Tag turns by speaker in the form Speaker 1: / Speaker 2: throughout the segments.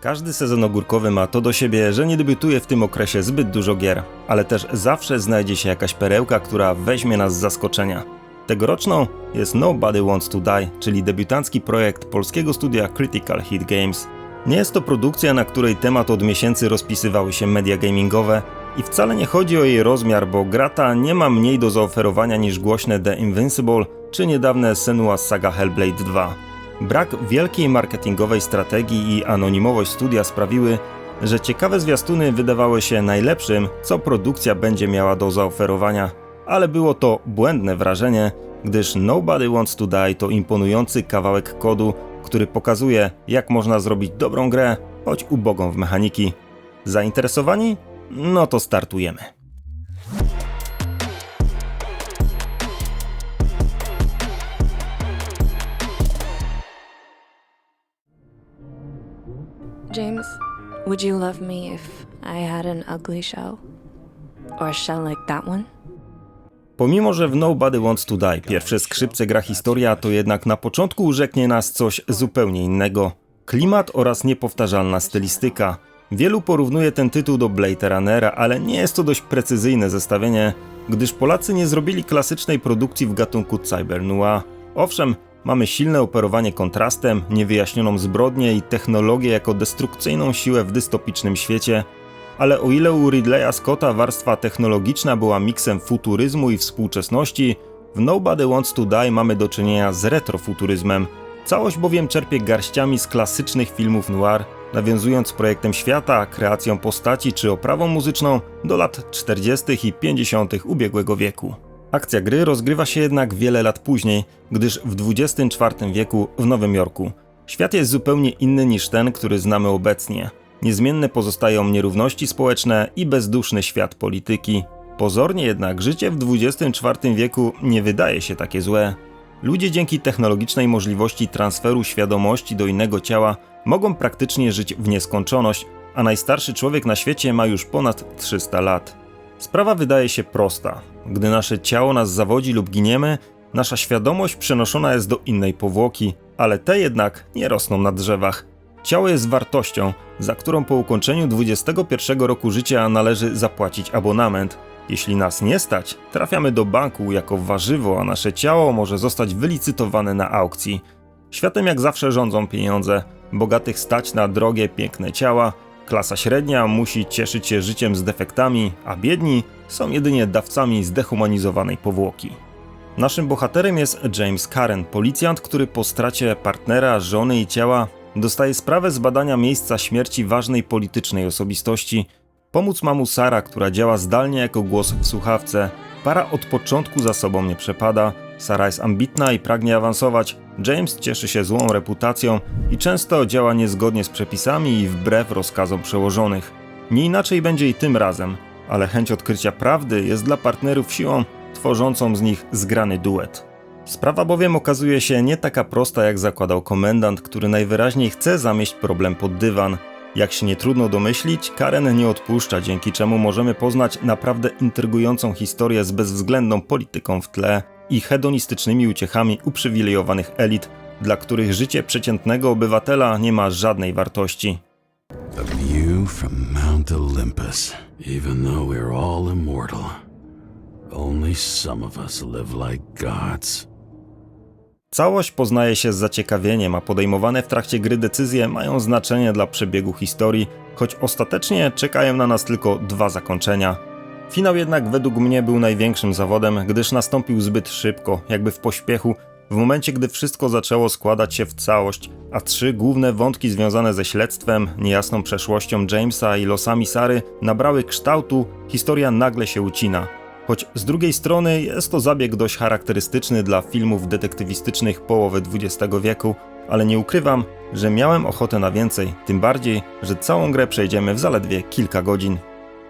Speaker 1: Każdy sezon ogórkowy ma to do siebie, że nie debiutuje w tym okresie zbyt dużo gier, ale też zawsze znajdzie się jakaś perełka, która weźmie nas z zaskoczenia. Tegoroczną jest Nobody Wants to Die, czyli debiutancki projekt polskiego studia Critical Hit Games. Nie jest to produkcja, na której temat od miesięcy rozpisywały się media gamingowe i wcale nie chodzi o jej rozmiar, bo grata nie ma mniej do zaoferowania niż głośne The Invincible czy niedawne Senua Saga Hellblade 2. Brak wielkiej marketingowej strategii i anonimowość studia sprawiły, że ciekawe zwiastuny wydawały się najlepszym, co produkcja będzie miała do zaoferowania, ale było to błędne wrażenie, gdyż Nobody Wants to Die to imponujący kawałek kodu, który pokazuje, jak można zrobić dobrą grę, choć ubogą w mechaniki. Zainteresowani? No to startujemy.
Speaker 2: James, would you love me if I had an ugly shell? Or a shell like that one?
Speaker 1: Pomimo, że w Nobody Wants to Die pierwsze skrzypce gra historia, to jednak na początku urzeknie nas coś zupełnie innego. Klimat oraz niepowtarzalna stylistyka. Wielu porównuje ten tytuł do Blade Runnera, ale nie jest to dość precyzyjne zestawienie, gdyż Polacy nie zrobili klasycznej produkcji w gatunku cyber noir. Owszem, mamy silne operowanie kontrastem, niewyjaśnioną zbrodnię i technologię jako destrukcyjną siłę w dystopicznym świecie, ale o ile u Ridleya Scotta warstwa technologiczna była miksem futuryzmu i współczesności, w Nobody Wants to Die mamy do czynienia z retrofuturyzmem. Całość bowiem czerpie garściami z klasycznych filmów noir, nawiązując projektem świata, kreacją postaci czy oprawą muzyczną do lat 40. i 50. ubiegłego wieku. Akcja gry rozgrywa się jednak wiele lat później, gdyż w XXIV wieku w Nowym Jorku. Świat jest zupełnie inny niż ten, który znamy obecnie. Niezmienne pozostają nierówności społeczne i bezduszny świat polityki. Pozornie jednak życie w XXIV wieku nie wydaje się takie złe. Ludzie dzięki technologicznej możliwości transferu świadomości do innego ciała mogą praktycznie żyć w nieskończoność, a najstarszy człowiek na świecie ma już ponad 300 lat. Sprawa wydaje się prosta. Gdy nasze ciało nas zawodzi lub giniemy, nasza świadomość przenoszona jest do innej powłoki, ale te jednak nie rosną na drzewach. Ciało jest wartością, za którą po ukończeniu 21 roku życia należy zapłacić abonament. Jeśli nas nie stać, trafiamy do banku jako warzywo, a nasze ciało może zostać wylicytowane na aukcji. Światem jak zawsze rządzą pieniądze. Bogatych stać na drogie, piękne ciała, klasa średnia musi cieszyć się życiem z defektami, a biedni są jedynie dawcami zdehumanizowanej powłoki. Naszym bohaterem jest James Karen, policjant, który po stracie partnera, żony i ciała dostaje sprawę zbadania miejsca śmierci ważnej politycznej osobistości. Pomóc ma mu Sara, która działa zdalnie jako głos w słuchawce. Para od początku za sobą nie przepada. Sara jest ambitna i pragnie awansować. James cieszy się złą reputacją i często działa niezgodnie z przepisami i wbrew rozkazom przełożonych. Nie inaczej będzie i tym razem, ale chęć odkrycia prawdy jest dla partnerów siłą tworzącą z nich zgrany duet. Sprawa bowiem okazuje się nie taka prosta, jak zakładał komendant, który najwyraźniej chce zamieść problem pod dywan. Jak się nie trudno domyślić, Karen nie odpuszcza, dzięki czemu możemy poznać naprawdę intrygującą historię z bezwzględną polityką w tle i hedonistycznymi uciechami uprzywilejowanych elit, dla których życie przeciętnego obywatela nie ma żadnej wartości.
Speaker 3: A view from Mount Olympus. Even though we're all immortal, only some of us live like gods.
Speaker 1: Całość poznaje się z zaciekawieniem, a podejmowane w trakcie gry decyzje mają znaczenie dla przebiegu historii, choć ostatecznie czekają na nas tylko dwa zakończenia. Finał jednak według mnie był największym zawodem, gdyż nastąpił zbyt szybko, jakby w pośpiechu, w momencie gdy wszystko zaczęło składać się w całość, a trzy główne wątki związane ze śledztwem, niejasną przeszłością Jamesa i losami Sary nabrały kształtu, historia nagle się ucina. Choć z drugiej strony jest to zabieg dość charakterystyczny dla filmów detektywistycznych połowy XX wieku, ale nie ukrywam, że miałem ochotę na więcej, tym bardziej, że całą grę przejdziemy w zaledwie kilka godzin.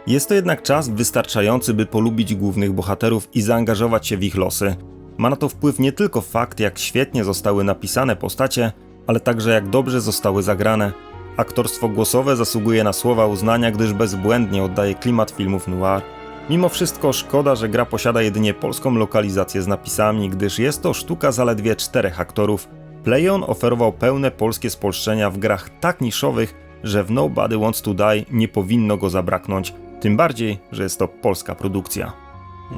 Speaker 1: Jest to jednak czas wystarczający, by polubić głównych bohaterów i zaangażować się w ich losy. Ma na to wpływ nie tylko fakt, jak świetnie zostały napisane postacie, ale także jak dobrze zostały zagrane. Aktorstwo głosowe zasługuje na słowa uznania, gdyż bezbłędnie oddaje klimat filmów noir. Mimo wszystko szkoda, że gra posiada jedynie polską lokalizację z napisami, gdyż jest to sztuka zaledwie czterech aktorów. PlayOn oferował pełne polskie spolszczenia w grach tak niszowych, że w Nobody Wants to Die nie powinno go zabraknąć, tym bardziej, że jest to polska produkcja.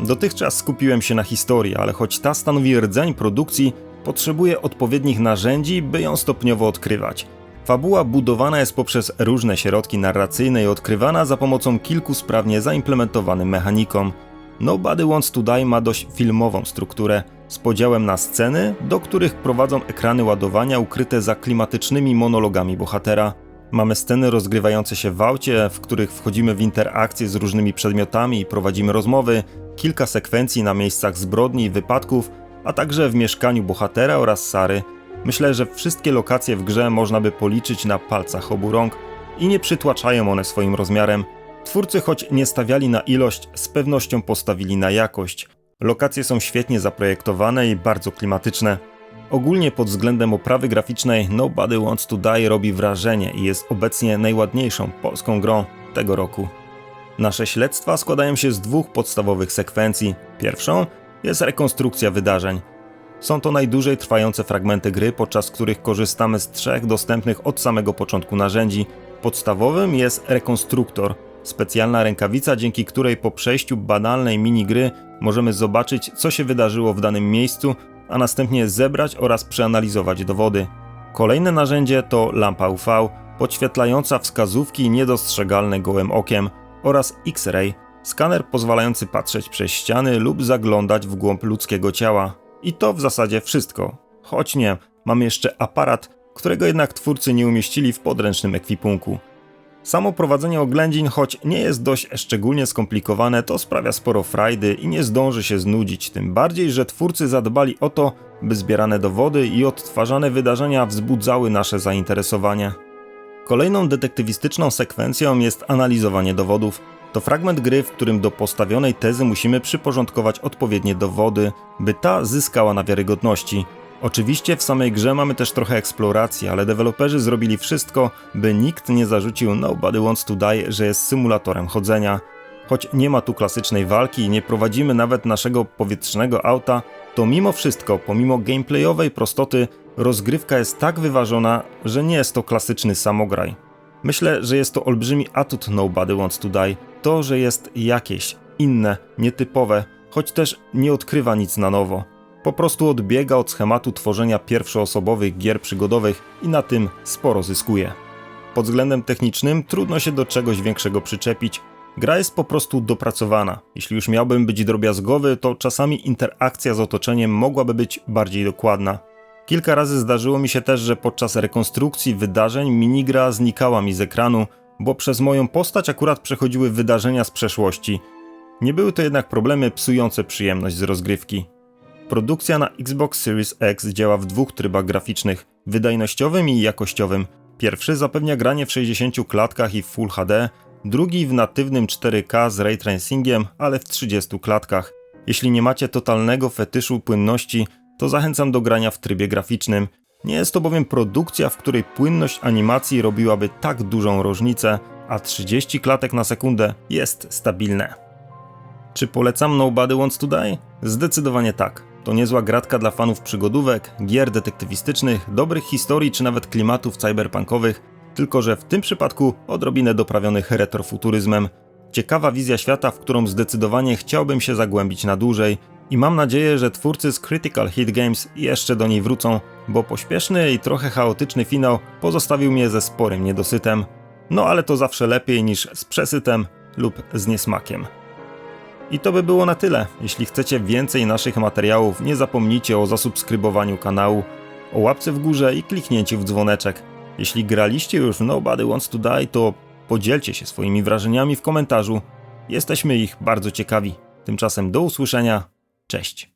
Speaker 1: Dotychczas skupiłem się na historii, ale choć ta stanowi rdzeń produkcji, potrzebuje odpowiednich narzędzi, by ją stopniowo odkrywać. Fabuła budowana jest poprzez różne środki narracyjne i odkrywana za pomocą kilku sprawnie zaimplementowanym mechanikom. Nobody Wants to Die ma dość filmową strukturę, z podziałem na sceny, do których prowadzą ekrany ładowania ukryte za klimatycznymi monologami bohatera. Mamy sceny rozgrywające się w aucie, w których wchodzimy w interakcje z różnymi przedmiotami i prowadzimy rozmowy, kilka sekwencji na miejscach zbrodni i wypadków, a także w mieszkaniu bohatera oraz Sary. Myślę, że wszystkie lokacje w grze można by policzyć na palcach obu rąk i nie przytłaczają one swoim rozmiarem. Twórcy, choć nie stawiali na ilość, z pewnością postawili na jakość. Lokacje są świetnie zaprojektowane i bardzo klimatyczne. Ogólnie pod względem oprawy graficznej Nobody Wants to Die robi wrażenie i jest obecnie najładniejszą polską grą tego roku. Nasze śledztwa składają się z dwóch podstawowych sekwencji. Pierwszą jest rekonstrukcja wydarzeń. Są to najdłużej trwające fragmenty gry, podczas których korzystamy z trzech dostępnych od samego początku narzędzi. Podstawowym jest rekonstruktor, specjalna rękawica, dzięki której po przejściu banalnej minigry możemy zobaczyć, co się wydarzyło w danym miejscu, a następnie zebrać oraz przeanalizować dowody. Kolejne narzędzie to lampa UV, podświetlająca wskazówki niedostrzegalne gołym okiem oraz X-ray, skaner pozwalający patrzeć przez ściany lub zaglądać w głąb ludzkiego ciała. I to w zasadzie wszystko. Choć nie, mamy jeszcze aparat, którego jednak twórcy nie umieścili w podręcznym ekwipunku. Samo prowadzenie oględzin, choć nie jest dość szczególnie skomplikowane, to sprawia sporo frajdy i nie zdąży się znudzić, tym bardziej, że twórcy zadbali o to, by zbierane dowody i odtwarzane wydarzenia wzbudzały nasze zainteresowanie. Kolejną detektywistyczną sekwencją jest analizowanie dowodów. To fragment gry, w którym do postawionej tezy musimy przyporządkować odpowiednie dowody, by ta zyskała na wiarygodności. Oczywiście w samej grze mamy też trochę eksploracji, ale deweloperzy zrobili wszystko, by nikt nie zarzucił Nobody Wants to Die, że jest symulatorem chodzenia. Choć nie ma tu klasycznej walki i nie prowadzimy nawet naszego powietrznego auta, to mimo wszystko, pomimo gameplayowej prostoty, rozgrywka jest tak wyważona, że nie jest to klasyczny samograj. Myślę, że jest to olbrzymi atut Nobody Wants to Die, to, że jest jakieś, inne, nietypowe, choć też nie odkrywa nic na nowo. Po prostu odbiega od schematu tworzenia pierwszoosobowych gier przygodowych i na tym sporo zyskuje. Pod względem technicznym trudno się do czegoś większego przyczepić. Gra jest po prostu dopracowana. Jeśli już miałbym być drobiazgowy, to czasami interakcja z otoczeniem mogłaby być bardziej dokładna. Kilka razy zdarzyło mi się też, że podczas rekonstrukcji wydarzeń minigra znikała mi z ekranu, bo przez moją postać akurat przechodziły wydarzenia z przeszłości. Nie były to jednak problemy psujące przyjemność z rozgrywki. Produkcja na Xbox Series X działa w dwóch trybach graficznych: wydajnościowym i jakościowym. Pierwszy zapewnia granie w 60 klatkach i w Full HD, drugi w natywnym 4K z ray tracingiem, ale w 30 klatkach. Jeśli nie macie totalnego fetyszu płynności, to zachęcam do grania w trybie graficznym. Nie jest to bowiem produkcja, w której płynność animacji robiłaby tak dużą różnicę, a 30 klatek na sekundę jest stabilne. Czy polecam Nobody Wants to Die? Zdecydowanie tak. To niezła gratka dla fanów przygodówek, gier detektywistycznych, dobrych historii czy nawet klimatów cyberpunkowych, tylko że w tym przypadku odrobinę doprawionych retrofuturyzmem. Ciekawa wizja świata, w którą zdecydowanie chciałbym się zagłębić na dłużej i mam nadzieję, że twórcy z Critical Hit Games jeszcze do niej wrócą, bo pośpieszny i trochę chaotyczny finał pozostawił mnie ze sporym niedosytem. No ale to zawsze lepiej niż z przesytem lub z niesmakiem. I to by było na tyle. Jeśli chcecie więcej naszych materiałów, nie zapomnijcie o zasubskrybowaniu kanału, o łapce w górze i kliknięciu w dzwoneczek. Jeśli graliście już Nobody Wants to Die, to podzielcie się swoimi wrażeniami w komentarzu. Jesteśmy ich bardzo ciekawi. Tymczasem do usłyszenia. Cześć.